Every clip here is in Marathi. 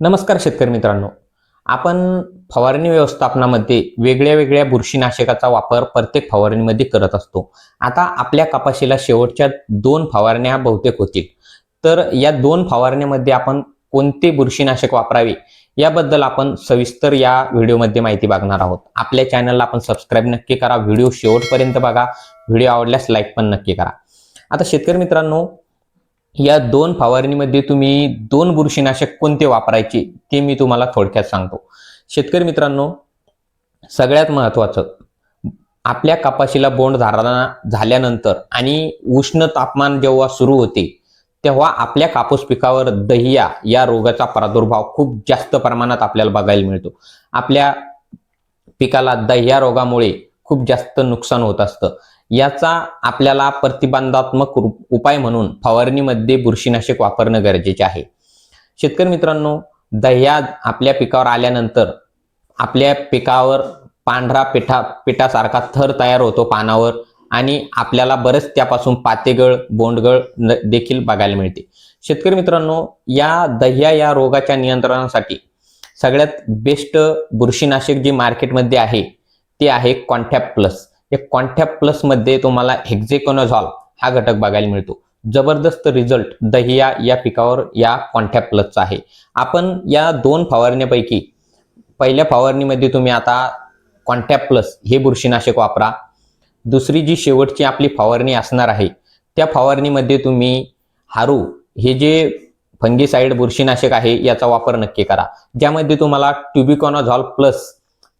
नमस्कार शेतकरी मित्रांनो. आपण फवारणी व्यवस्थापनामध्ये वेगळ्या वेगळ्या बुरशीनाशकाचा वापर प्रत्येक फवारणीमध्ये करत असतो. आता आपल्या कपाशीला शेवटच्या दोन फवारण्या बहुतेक होतील. तर या दोन फवारण्यामध्ये आपण कोणते बुरशीनाशक वापरावे? याबद्दल आपण सविस्तर या व्हिडिओमध्ये माहिती बघणार आहोत. आपल्या चॅनलला आपण सबस्क्राईब नक्की करा. व्हिडिओ शेवटपर्यंत बघा. व्हिडिओ आवडल्यास लाईक पण नक्की करा. आता शेतकरी मित्रांनो या दोन फवारणीमध्ये तुम्ही दोन बुरशीनाशक कोणते वापरायचे ते मी तुम्हाला थोडक्यात सांगतो. शेतकरी मित्रांनो सगळ्यात महत्वाचं आपल्या कपाशीला बोंड धारणा झाल्यानंतर आणि उष्ण तापमान जेव्हा सुरू होते तेव्हा आपल्या कापूस पिकावर दहिया या रोगाचा प्रादुर्भाव खूप जास्त प्रमाणात आपल्याला बघायला मिळतो. आपल्या पिकाला दह्या रोगामुळे खूप जास्त नुकसान होत असतं. याचा आपल्याला प्रतिबंधात्मक रूप- उपाय म्हणून फवारणीमध्ये बुरशीनाशक वापरणं गरजेचे आहे. शेतकरी मित्रांनो दह्या आपल्या पिकावर आल्यानंतर आपल्या पिकावर पांढरा पिठा पिठासारखा थर तयार होतो पानावर आणि आपल्याला बरंच त्यापासून पातेगळ बोंडगळ न- देखील बघायला मिळते. शेतकरी मित्रांनो या दह्या या रोगाच्या नियंत्रणासाठी सगळ्यात बेस्ट बुरशीनाशक जे मार्केटमध्ये आहे ते आहे कॉन्टॅप प्लस या कॉन्टॅप प्लसमध्ये तुम्हाला हेक्झेकोनोझॉल हा घटक बघायला मिळतो. जबरदस्त रिझल्ट दहिया या पिकावर या कॉन्टॅप प्लसचा आहे. आपण या दोन फवारण्यापैकी पहिल्या फवारणीमध्ये तुम्ही आता कॉन्टॅप प्लस हे बुरशीनाशक वापरा. दुसरी जी शेवटची आपली फवारणी असणार आहे त्या फवारणीमध्ये तुम्ही हारू हे जे फंगीसाईड बुरशीनाशक आहे याचा वापर नक्की करा. ज्यामध्ये तुम्हाला ट्युबिकॉनॉझॉल प्लस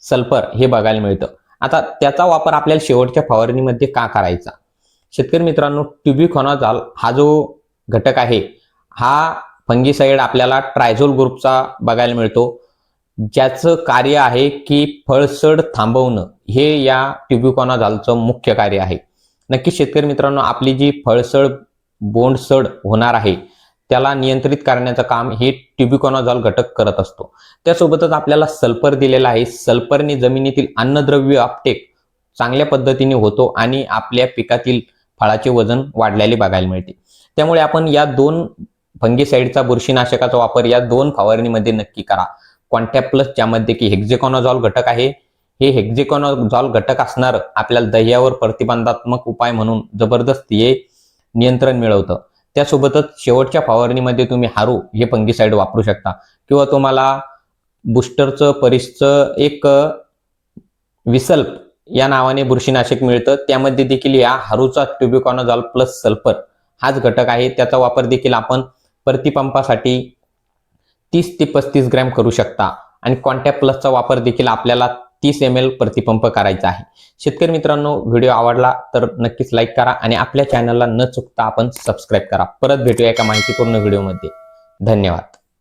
सल्फर हे बघायला मिळतं. आता त्याचा वापर आपल्याला शेवटच्या फवारणीमध्ये का करायचा? शेतकरी मित्रांनो ट्युबिकॉनॉझॉल हा जो घटक आहे हा फंगीसाईड आपल्याला ट्रायझोल ग्रुपचा बघायला मिळतो. ज्याचं कार्य आहे की फळसड थांबवणं हे या ट्युबिकॉनॉझॉलचं मुख्य कार्य आहे. नक्की शेतकरी मित्रांनो आपली जी फळसड बोंडसड होणार आहे त्याला नियंत्रित करण्याचं काम हे ट्युबिकॉनॉझॉल घटक करत असतो. त्यासोबतच आपल्याला सल्फर दिलेला आहे. सल्फरने जमिनीतील अन्नद्रव्य अपटेक चांगल्या पद्धतीने होतो आणि आपल्या पिकातील फळाचे वजन वाढलेले बघायला मिळते. त्यामुळे आपण या दोन फंगीसाईडचा बुरशीनाशकाचा वापर या दोन फवारणीमध्ये नक्की करा. कॉन्टॅप प्लस ज्यामध्ये की हेक्झेकॉनॉझॉल घटक आहे. हे हेक्झेकॉनॉझॉल घटक असणार आपल्याला दह्यावर प्रतिबंधात्मक उपाय म्हणून जबरदस्त हे नियंत्रण मिळवतं. त्यासोबतच शेवटच्या फवारणीमध्ये तुम्ही हारू हे पंगीसाईड वापरू शकता. किंवा तुम्हाला बुस्टरचं परिसचं एक विसल्प या नावाने बुरशीनाशक मिळतं. त्यामध्ये देखील या हारूचा ट्युबिकॉनॉझॉल प्लस सल्फर हाच घटक आहे. त्याचा वापर देखील आपण प्रतिपंपासाठी तीस ते पस्तीस ग्रॅम करू शकता. आणि कॉन्टॅक्ट प्लसचा वापर देखील आपल्याला तीस एम एल प्रतिपंप करायचा आहे. शेतकरी मित्रांनो व्हिडिओ आवडला तर नक्कीच लाईक करा आणि आपल्या चॅनलला न चुकता आपण सबस्क्राईब करा. परत भेटूया एका माहितीपूर्ण व्हिडिओमध्ये धन्यवाद.